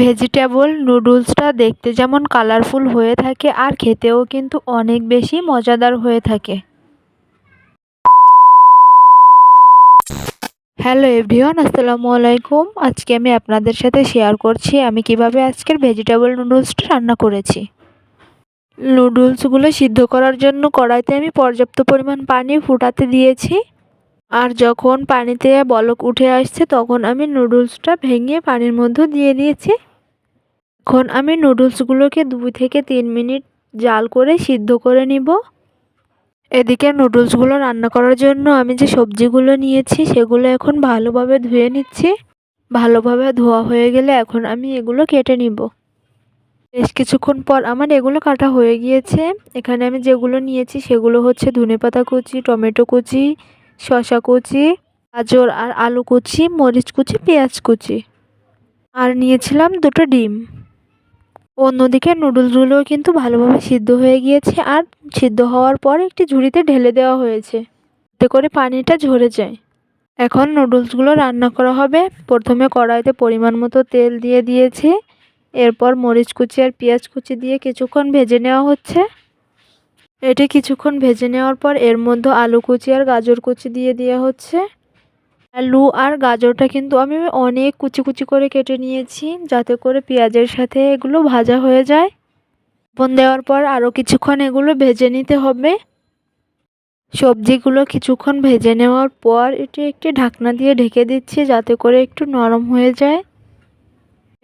Vegetable নুডলসটা দেখতে যেমন কালারফুল হয়ে থাকে আর খেতেও কিন্তু অনেক বেশি মজাদার হয়ে থাকে। হ্যালো এভরিওয়ান, আসসালামু আলাইকুম। আজকে আমি আপনাদের সাথে শেয়ার করছি আমি কীভাবে আজকের ভেজিটেবল নুডলসটা রান্না করেছি। নুডলসগুলো সিদ্ধ করার জন্য কড়াইতে আমি পর্যাপ্ত পরিমাণ পানি ফুটাতে দিয়েছি। আর যখন পানিতে বলক উঠে আসছে তখন আমি নুডলসটা ভেঙে পানির মধ্যে দিয়ে দিয়েছি। এখন আমি নুডলসগুলোকে দুই থেকে তিন মিনিট জাল করে সিদ্ধ করে নিব। এদিকে নুডলসগুলো রান্না করার জন্য আমি যে সবজিগুলো নিয়েছি সেগুলো এখন ভালোভাবে ধুয়ে নিচ্ছি। ভালোভাবে ধোয়া হয়ে গেলে এখন আমি এগুলো কেটে নিব। বেশ কিছুক্ষণ পর আমার এগুলো কাটা হয়ে গিয়েছে। এখানে আমি যেগুলো নিয়েছি সেগুলো হচ্ছে ধনেপাতা কুচি, টমেটো কুচি, শসা কুচি, গাজর আর আলু কুচি, মরিচ কুচি, পেঁয়াজ কুচি। আর নিয়েছিলাম দুটো ডিম। অন্যদিকে নুডলসগুলোও কিন্তু ভালোভাবে সিদ্ধ হয়ে গিয়েছে আর সিদ্ধ হওয়ার পর একটি ঝুড়িতে ঢেলে দেওয়া হয়েছে এতে করে পানিটা ঝরে যায়। এখন নুডলসগুলো রান্না করা হবে। প্রথমে কড়াইতে পরিমাণ মতো তেল দিয়ে দিয়েছি। এরপর মরিচ কুচি আর পেঁয়াজ কুচি দিয়ে কিছুক্ষণ ভেজে নেওয়া হচ্ছে। এটি কিছুক্ষণ ভেজে নেওয়ার পর এর মধ্যে আলু কুচি আর গাজর কুচি দিয়ে দেওয়া হচ্ছে। আলু আর গাজরটা কিন্তু আমি অনেক কুচি কুচি করে কেটে নিয়েছি যাতে করে পেঁয়াজের সাথে এগুলো ভাজা হয়ে যায়। ফোন দেওয়ার পর আরও কিছুক্ষণ এগুলো ভেজে নিতে হবে। সবজিগুলো কিছুক্ষণ ভেজে নেওয়ার পর এটি একটি ঢাকনা দিয়ে ঢেকে দিচ্ছি যাতে করে একটু নরম হয়ে যায়।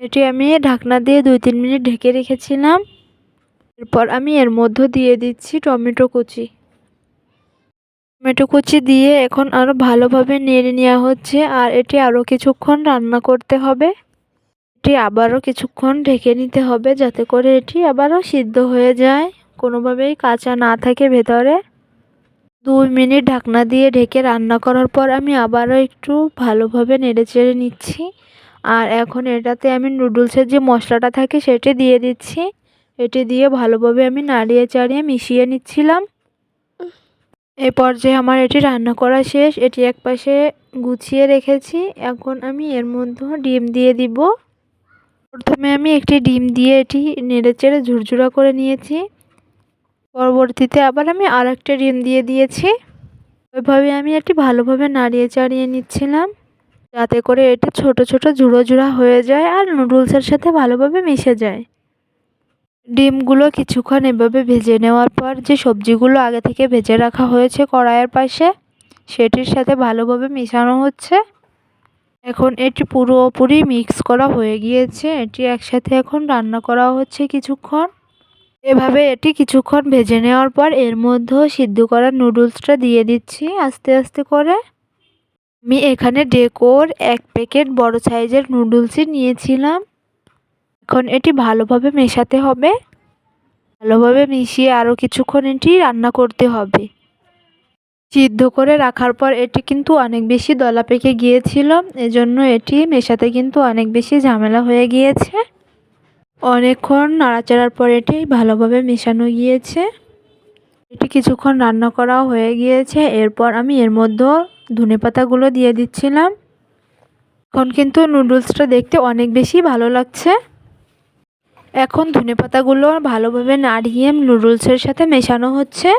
এটি আমি ঢাকনা দিয়ে দুই তিন মিনিট ঢেকে রেখেছিলাম। এরপর আমি এর মধ্যে দিয়ে দিচ্ছি টমেটো কুচি। টমেটো কুচি দিয়ে এখন আরও ভালোভাবে নেড়ে নেওয়া হচ্ছে, আর এটি আরও কিছুক্ষণ রান্না করতে হবে। এটি আবারও কিছুক্ষণ ঢেকে নিতে হবে যাতে করে এটি আবারও সিদ্ধ হয়ে যায়, কোনোভাবেই কাঁচা না থাকে ভেতরে। দুই মিনিট ঢাকনা দিয়ে ঢেকে রান্না করার পর আমি আবারও একটু ভালোভাবে নেড়ে চেড়ে নিচ্ছি। আর এখন এটাতে আমি নুডলসের যে মশলাটা থাকে সেটি দিয়ে দিচ্ছি। এটি দিয়ে ভালোভাবে আমি নাড়িয়ে চাড়িয়ে মিশিয়ে নিচ্ছিলাম। এ পর্যায়ে আমার এটি রান্না করা শেষ। এটি এক পাশে গুছিয়ে রেখেছি। এখন আমি এর মধ্যে ডিম দিয়ে দিব। প্রথমে আমি একটি ডিম দিয়ে এটি নেড়ে চেড়ে ঝুরঝুরা করে নিয়েছি। পরবর্তীতে আবার আমি আর একটা ডিম দিয়ে দিয়েছি। ওইভাবে আমি এটি ভালোভাবে নাড়িয়ে চাড়িয়ে নিচ্ছিলাম। যাতে করে এটি ছোট ছোট জুড়ো জুড়া হয়ে যায় আর নুডলসের সাথে ভালোভাবে মিশে যায়। ডিমগুলো কিছুক্ষণ এভাবে ভেজে নেওয়ার পর যে সবজিগুলো আগে থেকে ভেজে রাখা হয়েছে কড়াইয়ের পাশে, সেটির সাথে ভালোভাবে মেশানো হচ্ছে। এখন এটি পুরোপুরি মিক্স করা হয়ে গিয়েছে। এটি একসাথে এখন রান্না করা হচ্ছে কিছুক্ষণ। এভাবে এটি কিছুক্ষণ ভেজে নেওয়ার পর এর মধ্যেও সিদ্ধ করা নুডলসটা দিয়ে দিচ্ছি আস্তে আস্তে করে। আমি এখানে ডেকোর এক প্যাকেট বড় সাইজের নুডলসই নিয়েছিলাম। এখন এটি ভালোভাবে মেশাতে হবে। ভালোভাবে মিশিয়ে আরও কিছুক্ষণ এটি রান্না করতে হবে। সিদ্ধ করে রাখার পর এটি কিন্তু অনেক বেশি দলা পেকে গিয়েছিল, এজন্য এটি মেশাতে কিন্তু অনেক বেশি ঝামেলা হয়ে গিয়েছে। অনেকক্ষণ নাড়াচাড়ার পর এটি ভালোভাবে মেশানো গিয়েছে। এটি কিছুক্ষণ রান্না করা হয়ে গিয়েছে, এরপর আমি এর মধ্যে ধনে পাতাগুলো দিয়ে দিচ্ছিলাম। এখন কিন্তু নুডলসটা দেখতে অনেক বেশি ভালো লাগছে। এখন ধনে পাতাগুলো ভালোভাবে নাড়িয়ে নুডলসের সাথে মেশানো হচ্ছে।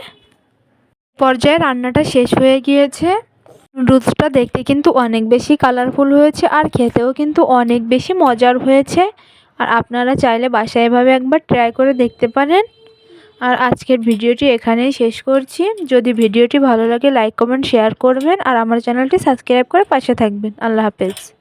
পর্যায়ে রান্নাটা শেষ হয়ে গিয়েছে। নুডলসটা দেখতে কিন্তু অনেক বেশি কালারফুল হয়েছে আর খেতেও কিন্তু অনেক বেশি মজার হয়েছে। আর আপনারা চাইলে বাসায় এভাবে একবার ট্রাই করে দেখতে পারেন। আর আজকের ভিডিওটি এখানেই শেষ করছি। যদি ভিডিওটি ভালো লাগে লাইক কমেন্ট শেয়ার করবেন। আর আমার চ্যানেলটি সাবস্ক্রাইব করে পাশে থাকবেন। আল্লাহ হাফেজ।